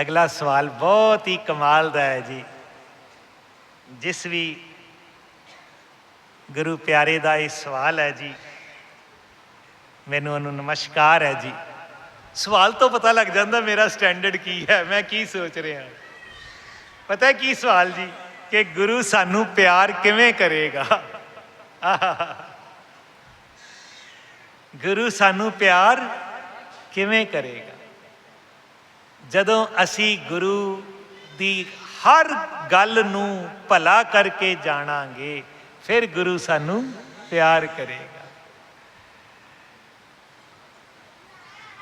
ਅਗਲਾ ਸਵਾਲ ਬਹੁਤ ਹੀ ਕਮਾਲ ਦਾ ਹੈ ਜੀ। ਜਿਸ ਵੀ ਗੁਰੂ ਪਿਆਰੇ ਦਾ ਇਹ ਸਵਾਲ ਹੈ ਜੀ, ਮੈਨੂੰ ਉਹਨੂੰ ਨਮਸਕਾਰ ਹੈ ਜੀ। ਸਵਾਲ ਤੋਂ ਪਤਾ ਲੱਗ ਜਾਂਦਾ ਮੇਰਾ ਸਟੈਂਡਰਡ ਕੀ ਹੈ, ਮੈਂ ਕੀ ਸੋਚ ਰਿਹਾ ਪਤਾ ਕੀ ਸਵਾਲ ਜੀ, ਕਿ ਗੁਰੂ ਸਾਨੂੰ ਪਿਆਰ ਕਿਵੇਂ ਕਰੇਗਾ? ਗੁਰੂ ਸਾਨੂੰ ਪਿਆਰ ਕਿਵੇਂ ਕਰੇਗਾ? ਜਦੋਂ ਅਸੀਂ ਗੁਰੂ ਦੀ ਹਰ ਗੱਲ ਨੂੰ ਭਲਾ ਕਰਕੇ ਜਾਣਾਂਗੇ, ਫਿਰ ਗੁਰੂ ਸਾਨੂੰ ਪਿਆਰ ਕਰੇਗਾ।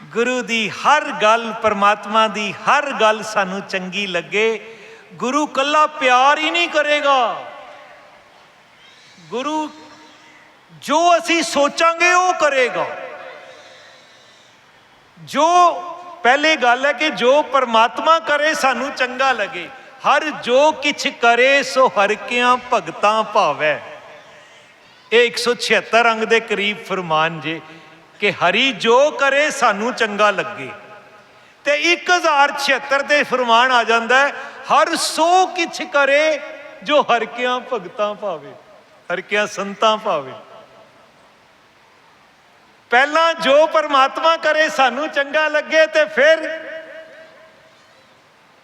ਗੁਰੂ ਦੀ ਹਰ ਗੱਲ, ਪਰਮਾਤਮਾ ਦੀ ਹਰ ਗੱਲ ਸਾਨੂੰ ਚੰਗੀ ਲੱਗੇ, ਗੁਰੂ ਕੱਲਾ ਪਿਆਰ ਹੀ ਨਹੀਂ ਕਰੇਗਾ। ਗੁਰੂ ਜੋ ਅਸੀਂ ਸੋਚਾਂਗੇ ਉਹ ਕਰੇਗਾ। ਜੋ ਪਹਿਲੀ ਗੱਲ ਹੈ ਕਿ ਜੋ ਪਰਮਾਤਮਾ ਕਰੇ, ਸਾਨੂੰ ਚੰਗਾ ਲੱਗੇ। ਹਰ ਜੋ ਕਿਛ ਕਰੇ, ਸੋ ਹਰ ਕਿਆਂ ਭਗਤਾਂ ਭਾਵੈ। ਇਹ 176 ਅੰਗ ਦੇ ਕਰੀਬ ਫਰਮਾਨ ਜੇ ਕਿ ਹਰੀ ਜੋ ਕਰੇ, ਸਾਨੂੰ ਚੰਗਾ ਲੱਗੇ। ਤੇ 1076 ਤੇ ਫਰਮਾਨ ਆ ਜਾਂਦਾ ਹੈ, ਹਰ ਸੋ ਕਿਛ ਕਰੇ, ਜੋ ਹਰ ਕਿਆਂ ਭਗਤਾਂ ਭਾਵੇ, ਹਰ ਕਿਆਂ ਸੰਤਾਂ ਭਾਵੇ। ਪਹਿਲਾਂ ਜੋ ਪਰਮਾਤਮਾ ਕਰੇ ਸਾਨੂੰ ਚੰਗਾ ਲੱਗੇ ਤੇ ਫਿਰ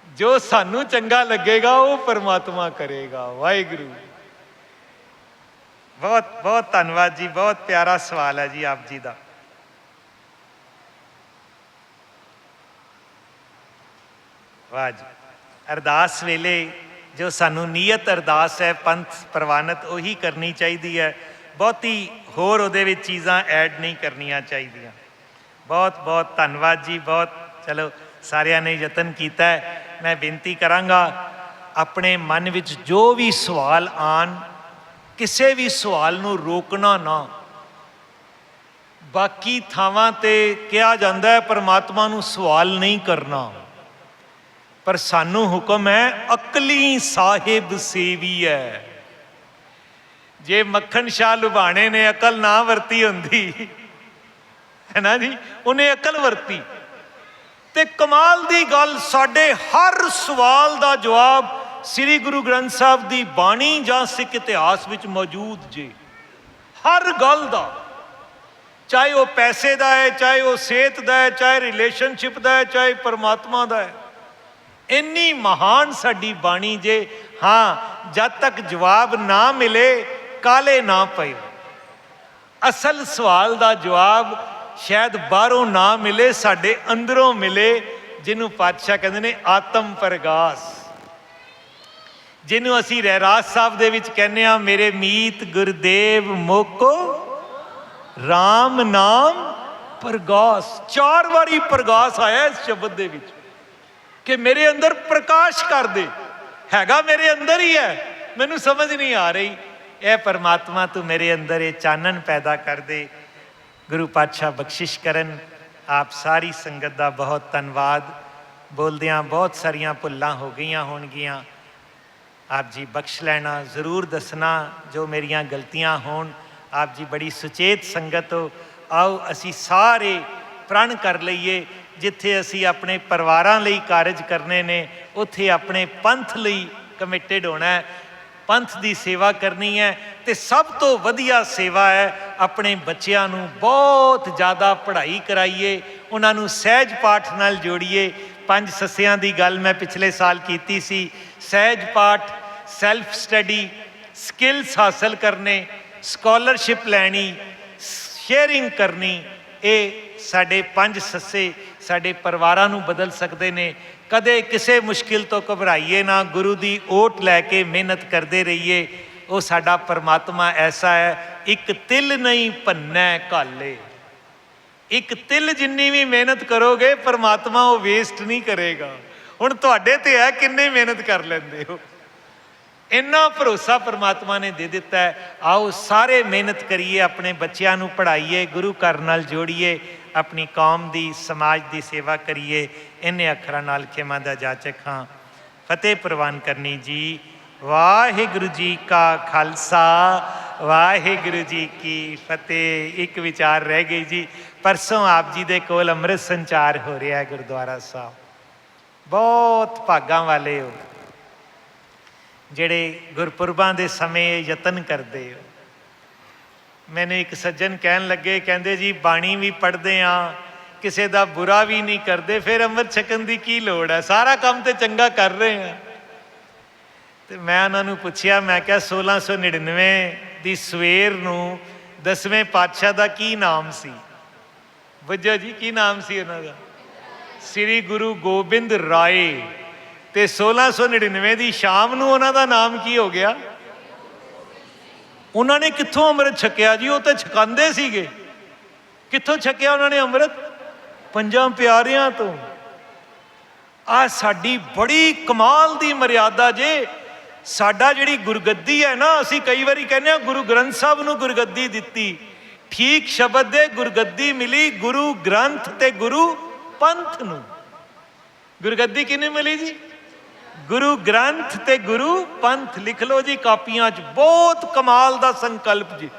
ਜੋ ਸਾਨੂੰ ਚੰਗਾ ਲੱਗੇਗਾ, ਉਹ ਪਰਮਾਤਮਾ ਕਰੇਗਾ। ਵਾਹਿਗੁਰੂ। ਬਹੁਤ ਬਹੁਤ ਧੰਨਵਾਦ ਜੀ, ਬਹੁਤ ਪਿਆਰਾ ਸਵਾਲ ਹੈ ਜੀ ਆਪ ਜੀ ਦਾ। ਵਾਹ ਜੀ। ਅਰਦਾਸ ਵੇਲੇ ਜੋ ਸਾਨੂੰ ਨੀਅਤ ਅਰਦਾਸ ਹੈ, ਪੰਥ ਪ੍ਰਵਾਨਿਤ, ਉਹੀ ਕਰਨੀ ਚਾਹੀਦੀ ਹੈ। ਬਹੁਤੀ ਹੋਰ ਉਹਦੇ ਵਿੱਚ ਚੀਜ਼ਾਂ ਐਡ ਨਹੀਂ ਕਰਨੀਆਂ ਚਾਹੀਦੀਆਂ। ਬਹੁਤ ਬਹੁਤ ਧੰਨਵਾਦ ਜੀ, ਬਹੁਤ। ਚਲੋ, ਸਾਰਿਆਂ ਨੇ ਯਤਨ ਕੀਤਾ ਹੈ। ਮੈਂ ਬੇਨਤੀ ਕਰਾਂਗਾ, ਆਪਣੇ ਮਨ ਵਿੱਚ ਜੋ ਵੀ ਸਵਾਲ ਆਣ, ਕਿਸੇ ਵੀ ਸਵਾਲ ਨੂੰ ਰੋਕਣਾ ਨਾ। ਬਾਕੀ ਥਾਵਾਂ ਤੇ ਕਿਹਾ ਜਾਂਦਾ ਹੈ, ਪਰਮਾਤਮਾ ਨੂੰ ਸਵਾਲ ਨਹੀਂ ਕਰਨਾ। ਪਰ ਸਾਨੂੰ ਹੁਕਮ ਹੈ, ਅਕਲੀ ਸਾਹਿਬ ਸੇਵੀ ਹੈ। ਜੇ ਮੱਖਣ ਸ਼ਾਹ ਲੁਬਾਣੇ ਨੇ, ਅਕਲ ਨਾ ਵਰਤੀ ਹੁੰਦੀ। ਹੈ ਨਾ ਜੀ? ਉਹਨੇ ਅਕਲ ਵਰਤੀ। ਤੇ ਕਮਾਲ ਦੀ ਗੱਲ, ਸਾਡੇ ਹਰ ਸਵਾਲ ਦਾ ਜਵਾਬ ਸ੍ਰੀ ਗੁਰੂ ਗ੍ਰੰਥ ਸਾਹਿਬ ਦੀ ਬਾਣੀ ਜਾਂ ਸਿੱਖ ਇਤਿਹਾਸ ਵਿੱਚ ਮੌਜੂਦ ਜੇ। ਹਰ ਗੱਲ ਦਾ, ਚਾਹੇ ਉਹ ਪੈਸੇ ਦਾ ਹੈ, ਚਾਹੇ ਉਹ ਸਿਹਤ ਦਾ ਹੈ, ਚਾਹੇ ਰਿਲੇਸ਼ਨਸ਼ਿਪ ਦਾ ਹੈ, ਚਾਹੇ ਪਰਮਾਤਮਾ ਦਾ ਹੈ। ਇੰਨੀ ਮਹਾਨ ਸਾਡੀ ਬਾਣੀ ਜੇ, ਹਾਂ, ਜਦ ਤੱਕ ਜਵਾਬ ਨਾ ਮਿਲੇ ਕਾਲੇ ਨਾ ਪਏ। ਅਸਲ ਸਵਾਲ ਦਾ ਜਵਾਬ ਸ਼ਾਇਦ ਬਾਹਰੋਂ ਨਾ ਮਿਲੇ, ਸਾਡੇ ਅੰਦਰੋਂ ਮਿਲੇ, ਜਿਹਨੂੰ ਪਾਤਸ਼ਾਹ ਕਹਿੰਦੇ ਨੇ ਆਤਮ ਪ੍ਰਗਾਸ। ਜਿਹਨੂੰ ਅਸੀਂ ਰਹਿਰਾਸ ਸਾਹਿਬ ਦੇ ਵਿੱਚ ਕਹਿੰਦੇ ਆ ਮੇਰੇ ਮੀਤ ਗੁਰਦੇਵ ਮੋਕੋ RAM ਨਾਮ ਪ੍ਰਗਾਸ। ਚਾਰ ਵਾਰੀ ਪ੍ਰਗਾਸ ਆਇਆ ਇਸ ਸ਼ਬਦ ਦੇ ਵਿੱਚ ਕਿ ਮੇਰੇ ਅੰਦਰ ਪ੍ਰਕਾਸ਼ ਕਰ ਦੇ। ਹੈਗਾ ਮੇਰੇ ਅੰਦਰ ਹੀ ਹੈ, ਮੈਨੂੰ ਸਮਝ ਨਹੀਂ ਆ ਰਹੀ। ਇਹ ਪਰਮਾਤਮਾ ਤੂੰ ਮੇਰੇ ਅੰਦਰ ਇਹ ਚਾਨਣ ਪੈਦਾ ਕਰ ਦੇ। ਗੁਰੂ ਪਾਤਸ਼ਾਹ ਬਖਸ਼ਿਸ਼ ਕਰਨ। ਆਪ ਸਾਰੀ ਸੰਗਤ ਦਾ ਬਹੁਤ ਧੰਨਵਾਦ। ਬੋਲਦਿਆਂ ਬਹੁਤ ਸਾਰੀਆਂ ਭੁੱਲਾਂ ਹੋ ਗਈਆਂ ਹੋਣਗੀਆਂ। ਆਪ ਜੀ ਬਖਸ਼ ਲੈਣਾ, ਜ਼ਰੂਰ ਦੱਸਣਾ ਜੋ ਮੇਰੀਆਂ ਗਲਤੀਆਂ ਹੋਣ। ਆਪ ਜੀ ਬੜੀ ਸੁਚੇਤ ਸੰਗਤ ਹੋ। ਆਓ ਅਸੀਂ ਸਾਰੇ ਪ੍ਰਣ ਕਰ ਲਈਏ। ਜਿੱਥੇ ਅਸੀਂ ਆਪਣੇ ਪਰਿਵਾਰਾਂ ਲਈ ਕਾਰਜ ਕਰਨੇ ਨੇ, ਉੱਥੇ ਆਪਣੇ ਪੰਥ ਲਈ ਕਮਿਟਿਡ ਹੋਣਾ ਹੈ। ਪੰਥ ਦੀ ਸੇਵਾ ਕਰਨੀ ਹੈ ਤੇ ਸਭ ਤੋਂ ਵਧੀਆ ਸੇਵਾ ਹੈ ਆਪਣੇ ਬੱਚਿਆਂ ਨੂੰ ਬਹੁਤ ਜ਼ਿਆਦਾ ਪੜ੍ਹਾਈ ਕਰਾਈਏ, ਉਹਨਾਂ ਨੂੰ ਸਹਿਜ ਪਾਠ ਨਾਲ ਜੋੜੀਏ। ਪੰਜ ਸੱਸਿਆਂ ਦੀ ਗੱਲ ਮੈਂ ਪਿਛਲੇ ਸਾਲ ਕੀਤੀ ਸੀ। ਸਹਿਜ ਪਾਠ ਸੈਲਫ ਸਟੱਡੀ ਸਕਿੱਲਸ ਹਾਸਲ ਕਰਨੇ ਸਕਾਲਰਸ਼ਿਪ ਲੈਣੀ ਸ਼ੇਅਰਿੰਗ ਕਰਨੀ, ਇਹ ਸਾਡੇ ਪੰਜ ਸੱਸੇ ਸਾਡੇ ਪਰਿਵਾਰਾਂ ਨੂੰ ਬਦਲ ਸਕਦੇ ਨੇ, ਕਦੇ ਕਿਸੇ ਮੁਸ਼ਕਿਲ ਤੋਂ ਘਬਰਾਈਏ ਨਾ, ਗੁਰੂ ਦੀ ਓਟ ਲੈ ਕੇ ਮਿਹਨਤ ਕਰਦੇ ਰਹੀਏ, ਉਹ ਸਾਡਾ ਪਰਮਾਤਮਾ ਐਸਾ ਹੈ, ਇੱਕ ਤਿਲ ਨਹੀਂ ਭੰਨੈ ਕਾਲੇ ਇੱਕ ਤਿਲ ਜਿੰਨੀ ਵੀ ਮਿਹਨਤ ਕਰੋਗੇ, ਪਰਮਾਤਮਾ ਉਹ ਵੇਸਟ ਨਹੀਂ ਕਰੇਗਾ। ਹੁਣ ਤੁਹਾਡੇ ਤੇ ਹੈ, ਕਿੰਨੇ ਮਿਹਨਤ ਕਰ ਲੈਂਦੇ ਹੋ? ਇੰਨਾ ਭਰੋਸਾ ਪਰਮਾਤਮਾ ਨੇ ਦੇ ਦਿੱਤਾ ਹੈ, ਆਓ ਸਾਰੇ ਮਿਹਨਤ ਕਰੀਏ, ਆਪਣੇ ਬੱਚਿਆਂ ਨੂੰ ਪੜ੍ਹਾਈਏ, ਗੁਰੂ ਘਰ ਨਾਲ ਜੋੜੀਏ, ਆਪਣੀ ਕੌਮ ਦੀ, ਸਮਾਜ ਦੀ ਸੇਵਾ ਕਰੀਏ, ਇੰਨੇ ਅੱਖਰਾਂ ਨਾਲ ਖਿਮਾ ਦਾ ਜਾਚਕ ਹਾਂ। ਫਤਿਹ ਪ੍ਰਵਾਨ ਕਰਨੀ ਜੀ। ਵਾਹਿਗੁਰੂ ਜੀ ਕਾ ਖਾਲਸਾ, ਵਾਹਿਗੁਰੂ ਜੀ ਕੀ ਫਤਿਹ। ਇੱਕ ਵਿਚਾਰ ਰਹਿ ਗਈ ਜੀ, ਪਰਸੋਂ ਆਪ ਜੀ ਦੇ ਕੋਲ ਅੰਮ੍ਰਿਤ ਸੰਚਾਰ ਹੋ ਰਿਹਾ ਹੈ ਗੁਰਦੁਆਰਾ ਸਾਹਿਬ। ਬਹੁਤ ਭਾਗਾਂ ਵਾਲੇ ਹੋ। ਜਿਹੜੇ ਗੁਰਪੁਰਬਾਂ ਦੇ ਸਮੇਂ ਯਤਨ ਕਰਦੇ ਹੋ। ਮੈਨੂੰ ਇੱਕ ਸੱਜਣ ਕਹਿਣ ਲੱਗੇ, ਕਹਿੰਦੇ ਜੀ, ਬਾਣੀ ਵੀ ਪੜ੍ਹਦੇ ਆ, ਕਿਸੇ ਦਾ ਬੁਰਾ ਵੀ ਨਹੀਂ ਕਰਦੇ, ਫਿਰ ਅੰਮ੍ਰਿਤ ਛਕਣ ਦੀ ਕੀ ਲੋੜ ਹੈ? ਸਾਰਾ ਕੰਮ ਤੇ ਚੰਗਾ ਕਰ ਰਹੇ ਆ। ਤੇ ਮੈਂ ਉਹਨਾਂ ਨੂੰ ਪੁੱਛਿਆ, ਮੈਂ ਕਿਹਾ 1699 ਦੀ ਸਵੇਰ ਨੂੰ ਦਸਵੇਂ ਪਾਤਸ਼ਾਹ ਦਾ ਕੀ ਨਾਮ ਸੀ? ਬੱਜਾ ਜੀ, ਕੀ ਨਾਮ ਸੀ ਉਹਨਾਂ ਦਾ? ਸ੍ਰੀ ਗੁਰੂ ਗੋਬਿੰਦ ਰਾਏ। ਤੇ 1699 ਦੀ ਸ਼ਾਮ ਨੂੰ ਉਹਨਾਂ ਦਾ ਨਾਮ ਕੀ ਹੋ ਗਿਆ? ਉਹਨਾਂ ਨੇ ਕਿੱਥੋਂ ਅੰਮ੍ਰਿਤ ਛਕਿਆ ਜੀ? ਉਹ ਤਾਂ ਛਕਾਉਂਦੇ ਸੀਗੇ। ਕਿੱਥੋਂ ਛਕਿਆ ਉਹਨਾਂ ਨੇ ਅੰਮ੍ਰਿਤ? ਪੰਜਾਂ ਪਿਆਰਿਆਂ ਤੋਂ। ਆ ਸਾਡੀ ਬੜੀ ਕਮਾਲ ਦੀ ਮਰਿਆਦਾ ਜੇ। ਸਾਡਾ ਜਿਹੜੀ ਗੁਰਗੱਦੀ ਹੈ ਨਾ, ਅਸੀਂ ਕਈ ਵਾਰੀ ਕਹਿੰਦੇ ਆ ਗੁਰੂ ਗ੍ਰੰਥ ਸਾਹਿਬ ਨੂੰ ਗੁਰਗੱਦੀ ਦਿੱਤੀ। ਠੀਕ ਸ਼ਬਦ ਦੇ ਗੁਰਗੱਦੀ ਮਿਲੀ ਗੁਰੂ ਗ੍ਰੰਥ ਤੇ ਗੁਰੂ ਪੰਥ ਨੂੰ। ਗੁਰਗੱਦੀ ਕਿਹਨੂੰ ਮਿਲੀ ਜੀ? ਗੁਰੂ ਗ੍ਰੰਥ ਤੇ ਗੁਰੂ ਪੰਥ ਲਿਖ ਲਓ ਜੀ ਕਾਪੀਆਂ 'ਚ। ਬਹੁਤ ਕਮਾਲ ਦਾ ਸੰਕਲਪ ਜੀ।